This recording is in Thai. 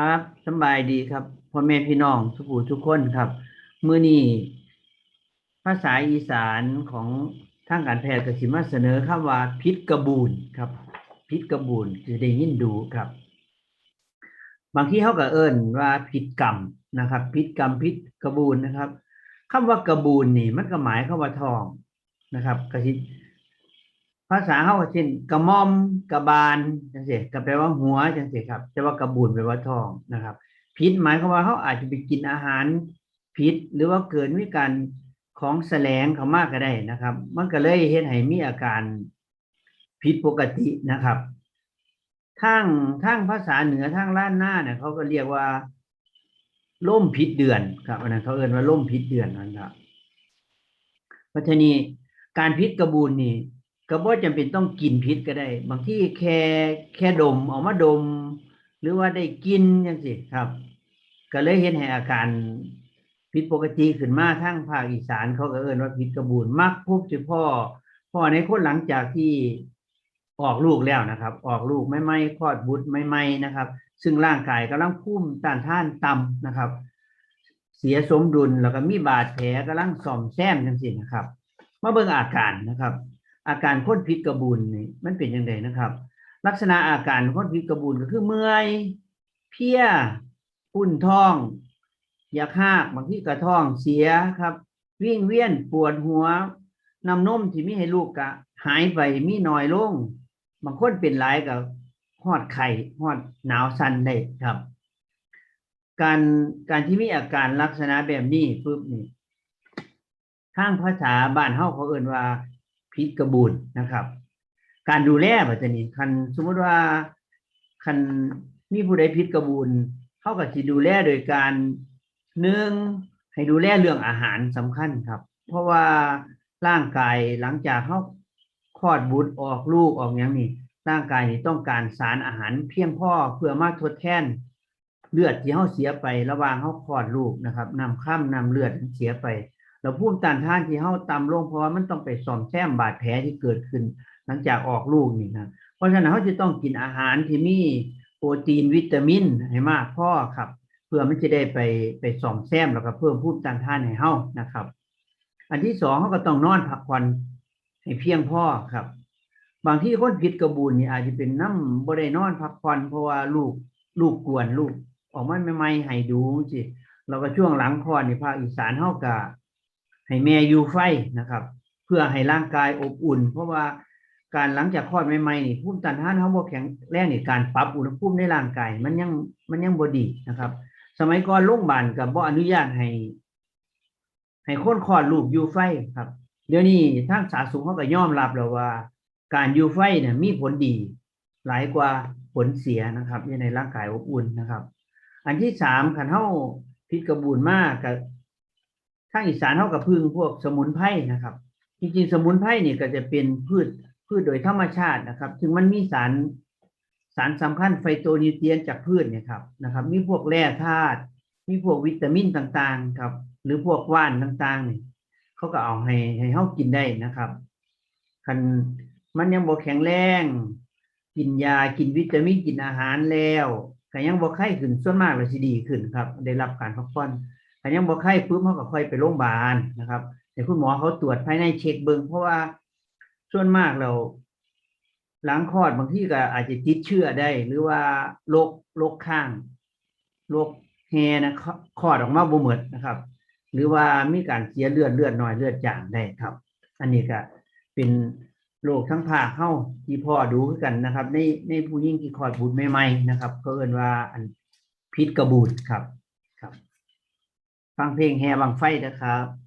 ครับสบายดีครับพ่อแม่พี่น้องทุกผู้ทุกคนครับ มื้อนี้ภาษาอีสานของทางการแพทย์กสิมาเสนอคำว่าพิษกระบูนครับ พิษกระบูนจะได้ยินดูครับ บางทีเขาก็เอิ้นว่าพิษกรรมนะครับ พิษกรรมพิษกระบูนนะครับคำว่ากระบูนนี่มันก็หมายคำว่าทองนะครับกสิาษาเขาก็เช่นกระม่อมกระบาลจังซี่ก็แปลว่าหัวจังซี่ครับแต่ว่ากระบุนแปลว่าทองนะครับพิษหมายความว่าเขาอาจจะไปกินอาหารพิษหรือว่าเกิดมีการของแสลงเขามากก็ได้นะครับ มันก็เลยเฮ็ดให้มีอาการผิดปกตินะครับทางทางภาษาเหนือทางล้านหน้าเนี่ยเขาก็เรียกว่าล่มพิษเดือนครับอันนั้นเขาเอ่นว่าล่มพิษเดือนนั่นครับเพราะฉะนี้การพิษกระบูนนี่ ก็บ่จำเป็นต้องกินพิษก็ได้ บางที่แค่แค่ดมออกมาดม หรือว่าได้กินจังซี่ครับ ก็เลยเห็นให้อาการผิดปกติขึ้นมาทางภาคอีสานเขาก็เอิ้นว่าพิษกระบูนมักพบเฉพาะพ่อในคนหลังจากที่ออกลูกแล้วนะครับ ออกลูกไม่ไม่คลอดบุตรไม่ไม่นะครับ ซึ่งร่างกายกำลังภูมิต้านท่านต่ำนะครับ เสียสมดุลแล้วก็มีบาดแผลกำลังซ่อมแซมจังซี่นะครับมาเบิ่งอาการนะครับ อาการคนพิษกระบุนนี่มันเป็นยังไงนะครับ ลักษณะอาการคนพิษกระบุนก็คือเมื่อยเพลียอุ่นท้อง อยากหากบางที่กระท้องเสียครับ วิ่งเวียนปวดหัวน้ำนมที่มีให้ลูกกะ หายไปมีน้อยลง บางคนเป็นหลายกับหอดไข่หอดหนาวสั่นได้ครับ การการที่มีอาการลักษณะแบบนี้ปุ๊บนี่ทางภาษาบ้านเฮาเขาเอ่นว่า พิษกระบูนนะครับ การดูแลปัจจุบันคันสมมติว่าคันมีผู้ใดพิษกระบูนเข้าก็สิดูแลโดยการหนึ่องให้ดูแลเรื่องอาหารสำคัญครับ เพราะว่าร่างกายหลังจากเขาคลอดบุตรออกลูกออกอย่างนี้ร่างกายนี่ต้องการสารอาหารเพียงพอเพื่อมาทดแทนเลือดที่เขาเสียไประหว่างเขาคลอดลูกนะครับนำข้ามนำเลือดเสียไป เราภูมิต้านทานที่เฮาต่ำลงเพราะว่ามันต้องไปซ่อมแซมบาดแผลที่เกิดขึ้น หลังจากออกลูกนี่นะเพราะฉะนั้นเฮาจะต้องกินอาหารที่มีโปรตีนวิตามินให้มากพอครับ เพื่อมันจะได้ไปไปซ่อมแซมแล้วก็เพิ่มภูมิต้านทานให้เฮานะครับ อันที่สองเขาก็ต้องนอนพักผ่อนให้เพียงพอครับ บางที่คนผิดกระบูนนี่อาจจะเป็นน้ำบ่ได้นอนพักผ่อนเพราะว่าลูกลูกกวนลูกออกมาใหม่ๆให้ดูสิเราก็ช่วงหลังคลอดนี่ภาคอีสานเฮาก็ ให้แม่อยู่ไฟนะครับ เพื่อให้ร่างกายอบอุ่น เพราะว่าการหลังจากคลอดใหม่ๆนี่ภูมิต้านทานเฮาบ่แข็งแรงนี่การปรับอุณหภูมิในร่างกายมันยังมันยังบ่ดีนะครับ สมัยก่อนโรงพยาบาลก็บ่อนุญาตให้ ให้คนคลอดลูกอยู่ไฟครับ เดี๋ยวนี้ทางสาธารณสุขเขาก็ยอมรับแล้วว่า การอยู่ไฟเนี่ยมีผลดี หลายกว่าผลเสียนะครับในร่างกายอบอุ่นนะครับ อันที่สามคันเฮาพิษกระบูนมากกับ ทางอีสานเท่ากับพึ่งพวกสมุนไพรนะครับ จริงๆ สมุนไพรนี่ก็จะเป็นพืชพืชโดยธรรมชาตินะครับ ถึงมันมีสารสารสำคัญไฟโตนิวเทรียนจากพืชเนี่ยครับนะครับ มีพวกแร่ธาตุมีพวกวิตามินต่างๆครับ หรือพวกว่านต่างๆเนี่ยเขาก็เอาให้ให้เฮากินได้นะครับคันมันยังบ่แข็งแรงกินยากินวิตามินกินอาหารแล้วก็ยังบ่ไข้ขึ้นส่วนมากเลยสิดีขึ้นครับ ได้รับการพักผ่อน ถ้ายังบ่ไข้ปุ๊บเขาก็ค่อยไปโรงพยาบาลนะครับ แต่คุณหมอเขาตรวจภายในเช็คเบิ่งเพราะว่าส่วนมากเราหลังคลอดบางที่ก็อาจจะติดเชื้อได้ หรือว่าโรคโรคข้างโรคแฮนะคลอดออกมาบ่หมดนะครับ หรือว่ามีการเสียเลือดเลือดน้อยเลือดจางได้ครับ อันนี้ก็เป็นโรคทั้งภาเข้าที่พ่อดูกันนะครับ ในในผู้หญิงที่คลอดบุตรใหม่ๆนะครับเขาเอิ้นว่าอันพิษกระบูดครับ ฟังเพลงแฮบังไฟนะครับ